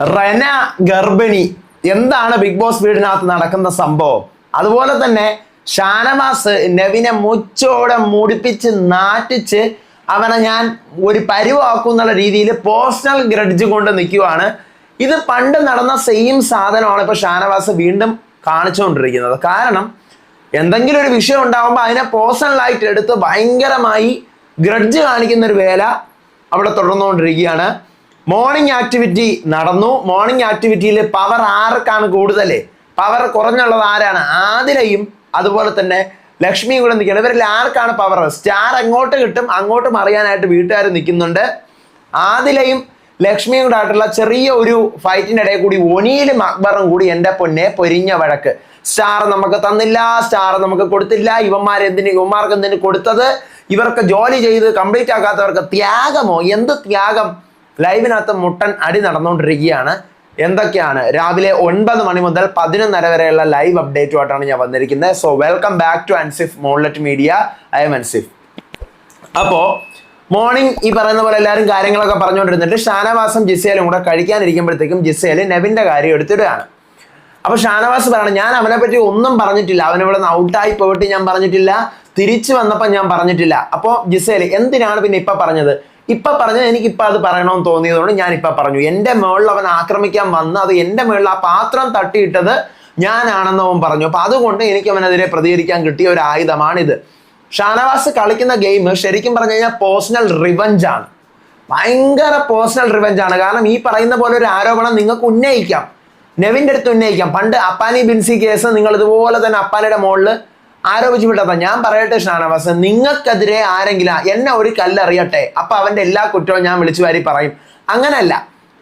റെന ഗർഭിണി. എന്താണ് big boss വീടിനകത്ത് നടക്കുന്ന സംഭവം? അതുപോലെ തന്നെ ഷാനവാസ് നവിനെ മുച്ചോടെ മുടിപ്പിച്ച് നാറ്റിച്ച് അവനെ ഞാൻ ഒരു പരിവാക്കും എന്നുള്ള രീതിയിൽ പേഴ്സണൽ ഗ്രഡ്ജ് കൊണ്ട് നിൽക്കുവാണ്. ഇത് പണ്ട് നടന്ന സെയിം സാധനമാണ് ഇപ്പൊ ഷാനവാസ് വീണ്ടും കാണിച്ചുകൊണ്ടിരിക്കുന്നത്. കാരണം എന്തെങ്കിലും ഒരു വിഷയം ഉണ്ടാകുമ്പോൾ അതിനെ പേഴ്സണലായിട്ട് എടുത്ത് ഭയങ്കരമായി ഗ്രഡ്ജ് കാണിക്കുന്ന ഒരു വേല അവിടെ തുടർന്നുകൊണ്ടിരിക്കുകയാണ്. മോർണിംഗ് ആക്ടിവിറ്റി നടന്നു. മോർണിംഗ് ആക്ടിവിറ്റിയിൽ പവർ ആർക്കാണ് കൂടുതൽ പവർ കുറഞ്ഞുള്ളത് ആരാണ്? ആതിരയും അതുപോലെ തന്നെ ലക്ഷ്മിയും കൂടെ നിൽക്കുകയാണ്. ഇവരിൽ ആർക്കാണ് പവർ സ്റ്റാർ എങ്ങോട്ട് കിട്ടും അങ്ങോട്ട് മറിയാനായിട്ട് വീട്ടുകാർ നിൽക്കുന്നുണ്ട്. ആദിലയും ലക്ഷ്മിയും കൂടെ ആയിട്ടുള്ള ചെറിയ ഒരു ഫൈറ്റിന്റെ ഇടയിൽ കൂടി ഒനിയിലും അക്ബറും കൂടി എന്റെ പൊന്നെ പൊരിഞ്ഞ വഴക്ക്. സ്റ്റാർ നമുക്ക് തന്നില്ല സ്റ്റാർ നമുക്ക് കൊടുത്തില്ല. ഇവന്മാർ എന്തിന് ഇവന്മാർക്ക് എന്തിന് കൊടുത്തത്? ഇവർക്ക് ജോലി ചെയ്ത് കംപ്ലീറ്റ് ആക്കാത്തവർക്ക് ത്യാഗമോ? എന്ത് ത്യാഗം? ലൈവിനകത്ത് മുട്ടൻ അടി നടന്നുകൊണ്ടിരിക്കുകയാണ്. എന്തൊക്കെയാണ്? രാവിലെ ഒൻപത് മണി മുതൽ പതിനൊന്നര വരെയുള്ള ലൈവ് അപ്ഡേറ്റുമായിട്ടാണ് ഞാൻ വന്നിരിക്കുന്നത്. So welcome back to Ansif മോൺലെറ്റ് media I'm Ansif അപ്പോ മോർണിംഗ് ഈ പറയുന്ന പോലെ എല്ലാവരും കാര്യങ്ങളൊക്കെ പറഞ്ഞുകൊണ്ടിരുന്നിട്ട് ഷാനവാസും ജിസേലും കൂടെ കഴിക്കാനിരിക്കുമ്പോഴത്തേക്കും ജിസേൽ നെവിന്റെ കാര്യം എടുത്തിടുകയാണ്. അപ്പൊ ഷാനവാസ് പറയണം ഞാൻ അവനെ പറ്റി ഒന്നും പറഞ്ഞിട്ടില്ല. അവൻ ഇവിടെ നിന്ന് ഔട്ടായി പോയിട്ട് ഞാൻ പറഞ്ഞിട്ടില്ല. തിരിച്ചു വന്നപ്പോൾ ഞാൻ പറഞ്ഞിട്ടില്ല. അപ്പോൾ ജിസേൽ എന്തിനാണ് പിന്നെ ഇപ്പൊ പറഞ്ഞത്? ഇപ്പൊ പറഞ്ഞ എനിക്ക് ഇപ്പൊ അത് പറയണമെന്ന് തോന്നിയതുകൊണ്ട് ഞാൻ ഇപ്പൊ പറഞ്ഞു. എന്റെ മേളിൽ അവൻ ആക്രമിക്കാൻ വന്ന് അത് എന്റെ മേളിൽ ആ പാത്രം തട്ടിയിട്ടത് ഞാനാണെന്ന് അവൻ പറഞ്ഞു. അപ്പൊ അതുകൊണ്ട് എനിക്ക് അവനെതിരെ പ്രതികരിക്കാൻ കിട്ടിയ ഒരു ആയുധമാണിത്. ഷാനവാസ് കളിക്കുന്ന ഗെയിം ശരിക്കും പറഞ്ഞു കഴിഞ്ഞാൽ പേഴ്സണൽ ആണ്. ഭയങ്കര പേഴ്സണൽ റിവഞ്ച് ആണ്. കാരണം ഈ പറയുന്ന പോലെ ഒരു ആരോപണം നിങ്ങൾക്ക് ഉന്നയിക്കാം. നെവിന്റെ അടുത്ത് ഉന്നയിക്കാം. പണ്ട് അപ്പാനി ബിൻസി കേസ് നിങ്ങൾ ഇതുപോലെ തന്നെ അപ്പാനിയുടെ മുകളിൽ ആരോപിച്ചു വിട്ടപ്പ ഞാൻ പറയട്ടെ ഷാനവാസ് നിങ്ങൾക്കെതിരെ ആരെങ്കിലും എന്നെ ഒരു കല്ലെറിയട്ടെ. അപ്പൊ അവന്റെ എല്ലാ കുറ്റവും ഞാൻ വിളിച്ചു വാരി പറയും. അങ്ങനല്ല.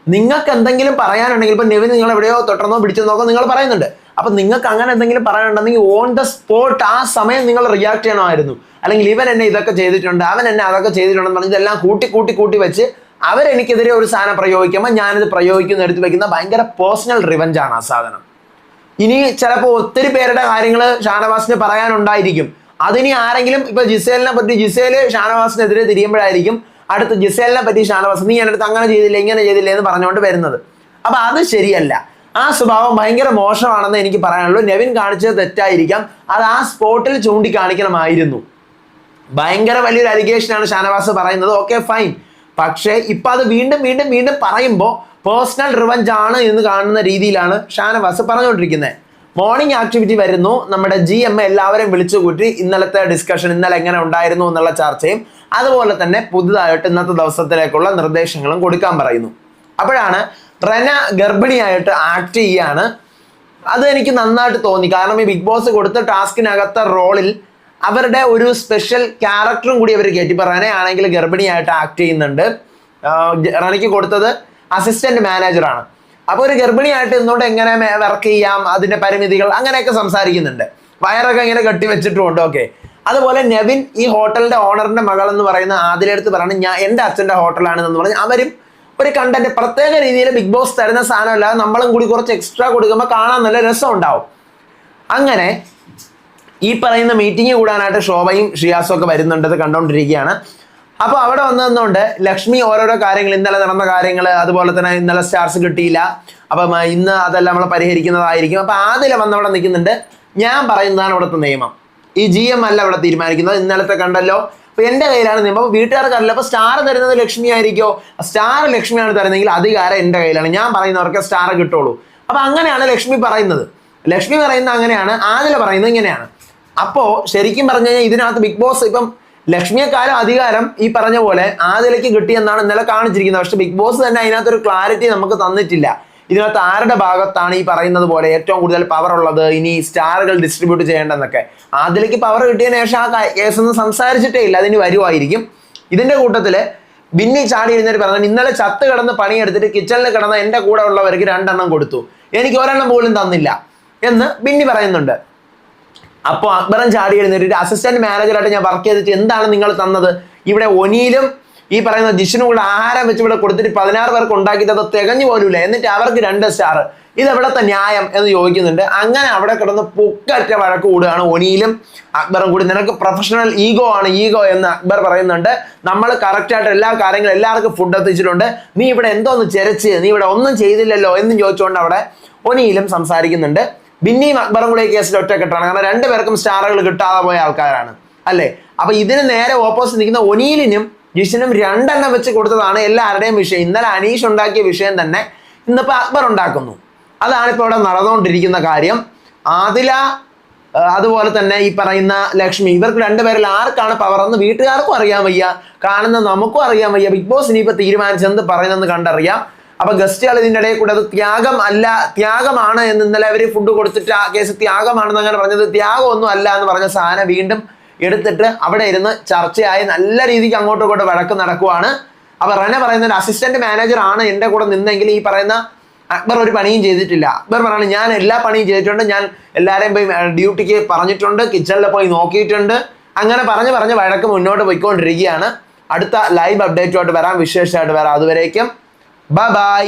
നിങ്ങൾക്ക് എന്തെങ്കിലും പറയാനുണ്ടെങ്കിൽ ഇപ്പൊ നിവിൻ നിങ്ങൾ എവിടെയോ തൊട്ടെന്നോ പിടിച്ചു നോക്കോ നിങ്ങൾ പറയുന്നുണ്ട്. അപ്പൊ നിങ്ങൾക്ക് അങ്ങനെ എന്തെങ്കിലും പറയാനുണ്ടെങ്കിൽ ഓൺ ദ സ്പോട്ട് ആ സമയം നിങ്ങൾ റിയാക്ട് ചെയ്യണമായിരുന്നു. അല്ലെങ്കിൽ ഇവൻ എന്നെ ഇതൊക്കെ ചെയ്തിട്ടുണ്ട് അവൻ എന്നെ അതൊക്കെ ചെയ്തിട്ടുണ്ടെന്ന് പറഞ്ഞ് ഇതെല്ലാം കൂട്ടി കൂട്ടി കൂട്ടി വെച്ച് അവരെനിക്കെതിരെ ഒരു സാധനം പ്രയോഗിക്കുമ്പോൾ ഞാനിത് പ്രയോഗിക്കുന്ന എടുത്ത് വെക്കുന്ന ഭയങ്കര പേഴ്സണൽ റിവഞ്ചാണ് ആ സാധനം. ഇനി ചിലപ്പോൾ ഒത്തിരി പേരുടെ കാര്യങ്ങൾ ഷാനവാസിന് പറയാനുണ്ടായിരിക്കും. അതിനി ആരെങ്കിലും ഇപ്പൊ ജിസേലിനെ പറ്റി ജിസേൽ ഷാനവാസിനെതിരെ തിരിയുമ്പോഴായിരിക്കും അടുത്ത് ജിസേലിനെ പറ്റി ഷാനവാസ് നീ എന്റെ അടുത്ത് അങ്ങനെ ചെയ്തില്ല ഇങ്ങനെ ചെയ്തില്ല എന്ന് പറഞ്ഞുകൊണ്ട് വരുന്നത്. അപ്പൊ അത് ശരിയല്ല. ആ സ്വഭാവം ഭയങ്കര മോശമാണെന്ന് എനിക്ക് പറയാനുള്ളൂ. നെവിൻ കാണിച്ചത് തെറ്റായിരിക്കാം. അത് ആ സ്പോട്ടിൽ ചൂണ്ടിക്കാണിക്കണമായിരുന്നു. ഭയങ്കര വലിയൊരു അലിഗേഷനാണ് ഷാനവാസ് പറയുന്നത്. Okay fine. പക്ഷേ ഇപ്പൊ അത് വീണ്ടും വീണ്ടും വീണ്ടും പറയുമ്പോൾ പേഴ്സണൽ റിവഞ്ച് ആണ് എന്ന് കാണുന്ന രീതിയിലാണ് ഷാനവാസ് പറഞ്ഞുകൊണ്ടിരിക്കുന്നത് മോർണിംഗ് ആക്ടിവിറ്റി വരുന്നു. നമ്മുടെ ജി എം എല്ലാവരും വിളിച്ചു കൂട്ടി ഇന്നലത്തെ ഡിസ്കഷൻ ഇന്നലെ എങ്ങനെ ഉണ്ടായിരുന്നു എന്നുള്ള ചർച്ചയും അതുപോലെ തന്നെ പുതുതായിട്ട് ഇന്നത്തെ ദിവസത്തിലേക്കുള്ള നിർദ്ദേശങ്ങളും കൊടുക്കാൻ പറയുന്നു. അപ്പോഴാണ് റെന ഗർഭിണിയായിട്ട് ആക്ട് ചെയ്യാണ്. അത് എനിക്ക് നന്നായിട്ട് തോന്നി. കാരണം ഈ ബിഗ് ബോസ് കൊടുത്ത ടാസ്കിനകത്ത റോളിൽ അവരുടെ ഒരു സ്പെഷ്യൽ ക്യാരക്ടറും കൂടി അവർ കയറ്റി പറയാനേ ആണെങ്കിൽ ഗർഭിണിയായിട്ട് ആക്ട് ചെയ്യുന്നുണ്ട്. റണിക്ക് കൊടുത്തത് അസിസ്റ്റന്റ് മാനേജറാണ് അപ്പോൾ ഒരു ഗർഭിണിയായിട്ട് ഇന്നോട്ട് എങ്ങനെ വർക്ക് ചെയ്യാം അതിന്റെ പരിമിതികൾ അങ്ങനെയൊക്കെ സംസാരിക്കുന്നുണ്ട്. വയറൊക്കെ ഇങ്ങനെ കെട്ടി വെച്ചിട്ടുമുണ്ട് ഓക്കെ അതുപോലെ നെവിൻ ഈ ഹോട്ടലിന്റെ ഓണറിന്റെ മകൾ എന്ന് പറയുന്ന ആദിലെടുത്ത് പറയണം ഞാൻ എന്റെ അച്ഛന്റെ ഹോട്ടലാണെന്ന് പറഞ്ഞ് അവരും ഒരു കണ്ടന്റ് പ്രത്യേക രീതിയിൽ ബിഗ് ബോസ് തരുന്ന സാധനമല്ലാതെ നമ്മളും കൂടി കുറച്ച് എക്സ്ട്രാ കൊടുക്കുമ്പോൾ കാണാൻ നല്ല രസം ഉണ്ടാവും അങ്ങനെ ഈ പറയുന്ന മീറ്റിംഗ് കൂടാനായിട്ട് ശോഭയും ഷിയാസും ഒക്കെ വരുന്നുണ്ട് ഇത് കണ്ടുകൊണ്ടിരിക്കുകയാണ് അപ്പോൾ അവിടെ വന്നതുകൊണ്ട് ലക്ഷ്മി ഓരോരോ കാര്യങ്ങൾ ഇന്നലെ നടന്ന കാര്യങ്ങൾ അതുപോലെ തന്നെ ഇന്നലെ സ്റ്റാർസ് കിട്ടിയില്ല. അപ്പം ഇന്ന് അതെല്ലാം നമ്മൾ പരിഹരിക്കുന്നതായിരിക്കും. അപ്പം ആദ്യം വന്നവിടെ നിൽക്കുന്നുണ്ട്. ഞാൻ പറയുന്നതാണ് ഇവിടുത്തെ നിയമം. ഈ ജി എം അല്ല ഇവിടെ തീരുമാനിക്കുന്നത്. ഇന്നലത്തെ കണ്ടല്ലോ. അപ്പൊ എന്റെ കയ്യിലാണ് നിയമം. അപ്പൊ വീട്ടുകാർക്ക് അറിയില്ല അപ്പൊ സ്റ്റാർ തരുന്നത് ലക്ഷ്മി ആയിരിക്കോ? സ്റ്റാർ ലക്ഷ്മിയാണ് തരുന്നതെങ്കിൽ അധികാരം എന്റെ കയ്യിലാണ്. ഞാൻ പറയുന്നവർക്ക് സ്റ്റാർ കിട്ടുള്ളൂ. അപ്പൊ അങ്ങനെയാണ് ലക്ഷ്മി പറയുന്നത്. ലക്ഷ്മി പറയുന്നത് അങ്ങനെയാണ്. ആദില പറയുന്നത് ഇങ്ങനെയാണ്. അപ്പോ ശരിക്കും പറഞ്ഞു കഴിഞ്ഞാൽ ഇതിനകത്ത് ബിഗ് ബോസ് ഇപ്പം ലക്ഷ്മിയെക്കാളും അധികാരം ഈ പറഞ്ഞ പോലെ ആദിലയ്ക്ക് കിട്ടിയെന്നാണ് ഇന്നലെ കാണിച്ചിരിക്കുന്നത്. പക്ഷെ ബിഗ് ബോസ് തന്നെ അതിനകത്തൊരു ക്ലാരിറ്റി നമുക്ക് തന്നിട്ടില്ല. ഇതിനകത്ത് ആരുടെ ഭാഗത്താണ് ഈ പറയുന്നത് പോലെ ഏറ്റവും കൂടുതൽ പവർ ഉള്ളത്? ഇനി സ്റ്റാറുകൾ ഡിസ്ട്രിബ്യൂട്ട് ചെയ്യേണ്ടെന്നൊക്കെ. ആദിലേക്ക് പവർ കിട്ടിയ ശേഷം ആ കേസ് ഒന്നും സംസാരിച്ചിട്ടേ ഇല്ല. അതിന് വരുമായിരിക്കും ഇതിന്റെ കൂട്ടത്തിൽ ബിന്നി ചാടി എഴുന്നേറ്റ് പറഞ്ഞു ഇന്നലെ ചത്ത് കിടന്ന് പണിയെടുത്തിട്ട് കിച്ചണിൽ കിടന്ന എന്റെ കൂടെ ഉള്ളവർക്ക് രണ്ടെണ്ണം കൊടുത്തു. എനിക്ക് ഒരെണ്ണം പോലും തന്നില്ല. എന്ന് ബിന്നി പറയുന്നുണ്ട്. അപ്പോൾ അക്ബറും ചാടി എഴുന്നേറ്റ് അസിസ്റ്റന്റ് മാനേജറായിട്ട് ഞാൻ വർക്ക് ചെയ്തിട്ട് എന്താണ് നിങ്ങൾ തന്നത്? ഇവിടെ ഒനിയിലും ഈ പറയുന്ന ജിഷിനും കൂടെ ആഹാരം വെച്ച് ഇവിടെ കൊടുത്തിട്ട് പതിനാറ് പേർക്ക് ഉണ്ടാക്കിയിട്ട് അത് തികഞ്ഞു പോലുമില്ല. എന്നിട്ട് അവർക്ക് രണ്ട് സ്റ്റാർ ഇത് എവിടത്തെ ന്യായം എന്ന് ചോദിക്കുന്നുണ്ട്. അങ്ങനെ അവിടെ കിടന്ന് പൊക്കറ്റ വഴക്ക് കൂടുകയാണ് ഒനിയിലും അക്ബറും കൂടി. നിനക്ക് പ്രൊഫഷണൽ ഈഗോ ആണ് ഈഗോ എന്ന് അക്ബർ പറയുന്നുണ്ട്. നമ്മൾ കറക്റ്റായിട്ട് എല്ലാ കാര്യങ്ങളും എല്ലാവർക്കും ഫുഡ് എത്തിച്ചിട്ടുണ്ട് നീ ഇവിടെ എന്തോന്ന് ചെരച്ച് നീ ഇവിടെ ഒന്നും ചെയ്തില്ലല്ലോ എന്നും ചോദിച്ചുകൊണ്ട് അവിടെ ഒനിയിലും സംസാരിക്കുന്നുണ്ട്. ബിന്നിയും അക്ബറും കൂടെ കേസിൽ ഒറ്റക്കെട്ടാണ്. കാരണം രണ്ടുപേർക്കും സ്റ്റാറുകൾ കിട്ടാതെ പോയ ആൾക്കാരാണ്. അല്ലേ? അപ്പൊ ഇതിന് നേരെ ഓപ്പോസിറ്റ് നിൽക്കുന്ന ഒനീലിനും ജിഷിനും രണ്ടെണ്ണം വെച്ച് കൊടുത്തതാണ് എല്ലാവരുടെയും വിഷയം. ഇന്നലെ അനീഷ് ഉണ്ടാക്കിയ വിഷയം തന്നെ ഇന്നിപ്പോൾ അക്ബർ ഉണ്ടാക്കുന്നു. അതാണ് ഇപ്പോൾ ഇവിടെ നടന്നുകൊണ്ടിരിക്കുന്ന കാര്യം. ആദില അതുപോലെ തന്നെ ഈ പറയുന്ന ലക്ഷ്മി ഇവർക്ക് രണ്ടുപേരിൽ ആർക്കാണ് പവർ എന്ന് വീട്ടുകാർക്കും അറിയാൻ വയ്യ. കാണുന്ന നമുക്കും അറിയാൻ വയ്യ. ബിഗ് ബോസ് ഇനിയിപ്പോൾ തീരുമാനിച്ചെന്ന് പറയുന്നെന്ന് കണ്ടറിയാം. അപ്പൊ ഗസ്റ്റുകൾ ഇതിന്റെ ഇടയിൽ കൂടെ അത് ത്യാഗം അല്ല ത്യാഗമാണ് എന്ന് ഇന്നലെ അവർ ഫുഡ് കൊടുത്തിട്ട് ആ കേസ് ത്യാഗമാണെന്ന് അങ്ങനെ പറഞ്ഞത്. ത്യാഗമൊന്നും അല്ല എന്ന് പറഞ്ഞ സാധനം വീണ്ടും എടുത്തിട്ട് അവിടെ ഇരുന്ന് ചർച്ചയായി നല്ല രീതിക്ക് അങ്ങോട്ടും ഇങ്ങോട്ടും വഴക്ക് നടക്കുവാണ്. അപ്പൊ റന പറയുന്ന ഒരു അസിസ്റ്റന്റ് മാനേജർ ആണ് എന്റെ കൂടെ നിന്നെങ്കിൽ ഈ പറയുന്ന അക്ബർ ഒരു പണിയും ചെയ്തിട്ടില്ല. അക്ബർ പറയുന്നത് ഞാൻ എല്ലാ പണിയും ചെയ്തിട്ടുണ്ട്. ഞാൻ എല്ലാവരെയും പോയി ഡ്യൂട്ടിക്ക് പറഞ്ഞിട്ടുണ്ട്. കിച്ചണിൽ പോയി നോക്കിയിട്ടുണ്ട്. അങ്ങനെ പറഞ്ഞ് പറഞ്ഞ് വഴക്ക് മുന്നോട്ട് പോയിക്കൊണ്ടിരിക്കുകയാണ്. അടുത്ത ലൈവ് അപ്ഡേറ്റുമായിട്ട് വരാം വിശേഷമായിട്ട് വരാം. അതുവരേക്കും Bye-bye!